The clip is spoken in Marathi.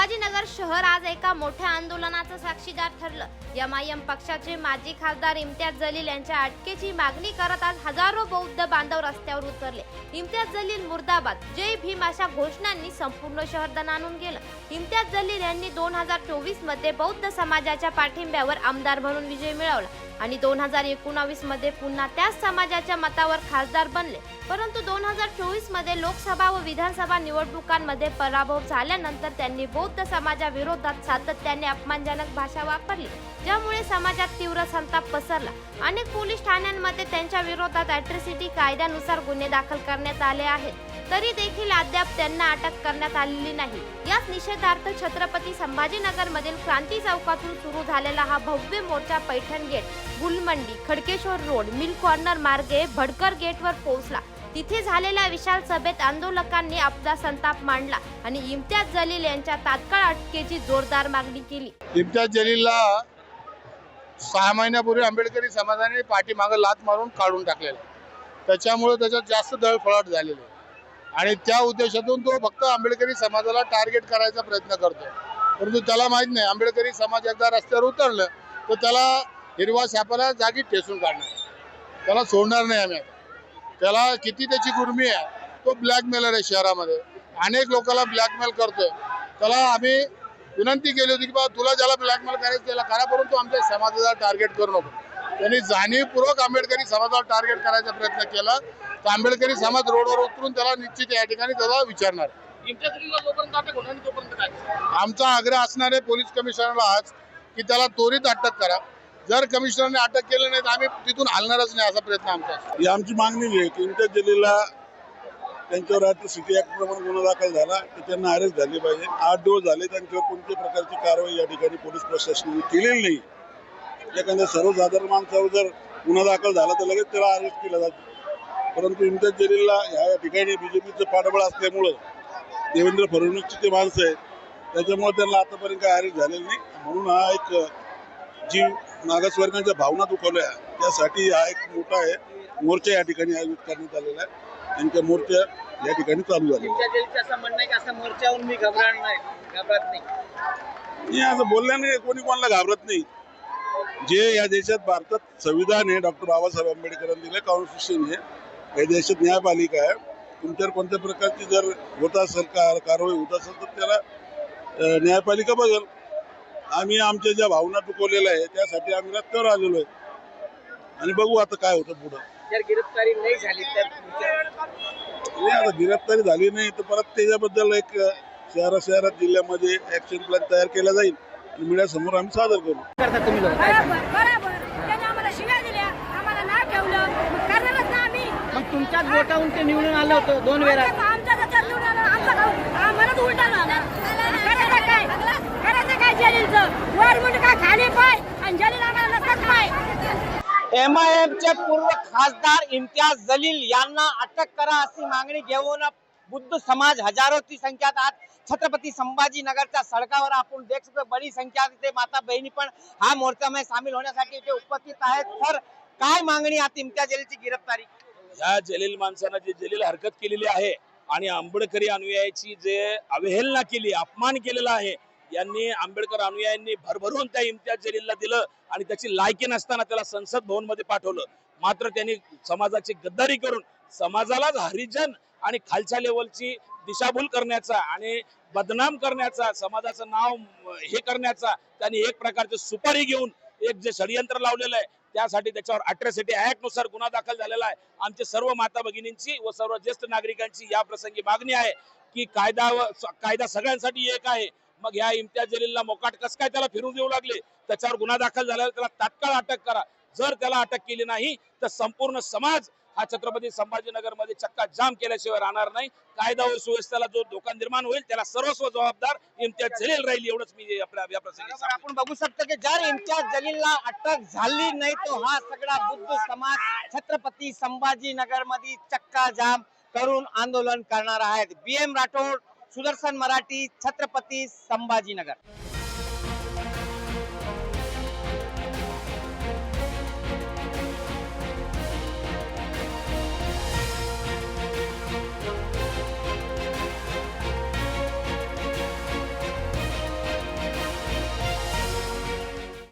संभाजीनगर शहर आज एका मोठ्या आंदोलनाचं साक्षीदार ठरलं. एमआयएम पक्षाचे माजी खासदार इम्तियाज जलील यांच्या अटकेची मागणी करत आज हजारो बौद्ध बांधव रस्त्यावर उतरले. इम्तियाज जलील मुर्दाबाद जय भीम अशा घोषणांनी संपूर्ण शहर दणानून गेलं. इम्तियाज जलील यांनी दोन हजार चोवीसमध्ये बौद्ध समाजाच्या पाठिंब्यावर आमदार म्हणून विजय मिळवला आणि दोन हजार एकोणावीसमध्ये पुन्हा त्याच समाजाच्या मतावर खासदार बनले. परंतु दोन हजार चोवीसमध्ये लोकसभा व विधानसभा निवडणुकांमध्ये पराभव झाल्यानंतर त्यांनी बौद्ध समाजाविरोधात सातत्याने अपमानजनक भाषा वापरली. ज्यामुळे समाजात तीव्र संताप पसरला. अनेक पोलीस ठाण्यांमध्ये त्यांच्या विरोधात ॲट्रिसिटी कायद्यानुसार गुन्हे दाखल करण्यात आले आहेत. तरी देखील अद्याप त्यांना अटक करण्यात आलेली नाही. याच निषेधार्थ छत्रपती संभाजीनगर मधील क्रांती चौकातून सुरू झालेला हा भव्य मोर्चा Paithan gate Gulmandi Khadkeshwar road mill corner मार्गे भडकर गेटवर पोहोचला. तिथे झालेल्या विशाल सभेत आंदोलकांनी आपला संताप मांडला आणि इम्तियाज जलील यांच्या तात्काळ अटकेची जोरदार मागणी केली. इम्तियाज जलीलला सहा महिन्यापूर्वी आंबेडकरी समाजाने पाठीमागं लात मारून काढून टाकलेला. त्याच्यामुळे त्याच्यात जास्त दळफळाट झालेली आणि त्या उद्देशातून तो फक्त आंबेडकरी समाजाला टार्गेट करायचा प्रयत्न करतो परंतु त्याला माहीत नाही आंबेडकरी समाज एकदा रस्त्यावर उतरलं तर त्याला हिरवा सापाला जागी ठेसून काढणार. त्याला सोडणार नाही आम्ही आता. त्याला किती त्याची गुर्मी आहे तो ब्लॅकमेलर आहे शहरामध्ये. अनेक लोकांना ब्लॅकमेल करतोय. त्याला आम्ही विनंती केली होती की बाबा तुला ज्याला ब्लॅकमेल करायचं त्याला करा परंतु आमच्या समाजाला टार्गेट करू नको. त्यांनी जाणीवपूर्वक आंबेडकरी समाजाला टार्गेट करायचा प्रयत्न केला. तर आंबेडकरी समाज रोडवर उतरून त्याला निश्चित या ठिकाणी त्याला विचारणार. आमचा आग्रह असणार आहे पोलीस कमिशनरला आज की त्याला त्वरित अटक करा. जर कमिशनरने अटक केलं नाही तर आम्ही तिथून हलणारच नाही असा प्रयत्न आमचा असतो. ही आमची मागणी आहे की इम्तियाज जलीलला त्यांच्यावर सिटी ऍक्ट प्रमाणे गुन्हा दाखल झाला की त्यांना अरेस्ट झाले पाहिजे. आठ दिवस झाले त्यांच्यावर कोणत्याही प्रकारची कारवाई या ठिकाणी पोलीस प्रशासनाने केलेली नाही. एखाद्या सर्वसाधारण माणसावर जर गुन्हा दाखल झाला तर लगेच त्याला अरेस्ट केलं जातं. परंतु इम्तियाज जलीलला ह्या ठिकाणी बीजेपीचं पाठबळ असल्यामुळं देवेंद्र फडणवीसची ते माणसं आहेत त्याच्यामुळे त्यांना आतापर्यंत काही अरेस्ट झालेलं नाही. म्हणून हा एक जीव मागासवर्गांच्या भावना दुखवल्या. त्यासाठी हा एक मोठा आहे. मोर्चा या ठिकाणी आयोजित करण्यात आलेला आहे. त्यांच्या मोर्चा या ठिकाणी चालू झालेला आहे. मी असं बोलल्याने कोणी कोणाला घाबरत नाही. जे या देशात भारतात संविधान आहे डॉक्टर बाबासाहेब आंबेडकरांनी दिलं कॉन्स्टिट्यूशन आहे. या देशात न्यायपालिका आहे. तुमच्यावर कोणत्या प्रकारची जर होत असेल कार कारवाई होत असेल तर त्याला न्यायपालिका बघल. आम्ही आमच्या ज्या भावना दुखवलेल्या आहे त्यासाठी आम्ही रस्त्यावर आलेलो आहे. आणि बघू आता काय होतं पुढं. जर गिरफ्तारी नाही झाली तर गिरफ्तारी झाली नाही तर परत त्याच्याबद्दल एक शहरा शहरात जिल्ह्यामध्ये ऍक्शन प्लॅन तयार केला जाईल. आणि मीडियासमोर आम्ही सादर करू. तुम्ही मग तुमच्याच बोटावून ते निवडून आलं होतं दोन वेळा आमचा आमचा जर निवडून आला, आमचा गाव आम्हालाच उलटा झाला करायचं काय करायचं काय जलीलचं वर मुंड काय खाली पाय आणि जलील आम्हाला नसतात एमआयएमचे पूर्व खासदार इम्तियाज जलील यांना अटक करा अशी मागणी घेऊन बुद्ध समाज हजारोची संख्यात आज छत्रपती संभाजी नगरच्या सडकावर आपण देख सकतो बडी संख्या तिथे माता बहिणी पण हा मोर्चामध्ये सामील होण्यासाठी इथे उपस्थित आहेत. तर काय मागणी आता इम्तियाज जलीलची गिरफ्तारी? ह्या जलील माणसानं जी जलील हरकत केलेली आहे आणि आंबेडकरी अनुयायाची जे अवहेलना केली अपमान केलेला आहे यांनी आंबेडकर अनुयायांनी भरभरून त्या इम्तियाज जलीलला दिलं आणि त्याची लायकी नसताना त्याला संसद भवनमध्ये पाठवलं. मात्र त्यांनी समाजाची गद्दारी करून समाजालाच हरिजन आणि खालच्या लेवलची दिशाभूल करण्याचा आणि बदनाम करण्याचा समाजाचं नाव हे करण्याचा त्यांनी एक प्रकारची सुपारी घेऊन एक जे षडयंत्र लावलेलं आहे त्यासाठी त्याच्यावर अट्रॉसिटी ऍक्टनुसार गुन्हा दाखल झालेला आहे. आमच्या सर्व माता भगिनींची व सर्व ज्येष्ठ नागरिकांची या प्रसंगी मागणी आहे की कायदा व कायदा सगळ्यांसाठी एक आहे. मग या इम्तियाज जलीलला मोकाट कस काय त्याला फिरून देऊ लागले? त्याच्यावर गुन्हा दाखल झाल्यावर त्याला तात्काळ अटक करा. जर त्याला अटक केली नाही तर संपूर्ण समाज हा छत्रपती संभाजीनगरमध्ये चक्का जाम केल्याशिवाय राहणार नाही. कायदा व सुव्यवस्थेला जो धोका निर्माण होईल त्याला सर्वस्व जबाबदार इम्तियाज जलील राहील एवढंच मी आपल्या प्रसंगी आपण बघू शकतो की जर इम्तियाज जलीलला अटक झाली नाही तो हा सगळा बुद्ध समाज छत्रपती संभाजीनगरमध्ये मध्ये चक्का जाम करून आंदोलन करणार आहेत. B M Rathod Sudarshan Marathi Chhatrapati Sambhajinagar.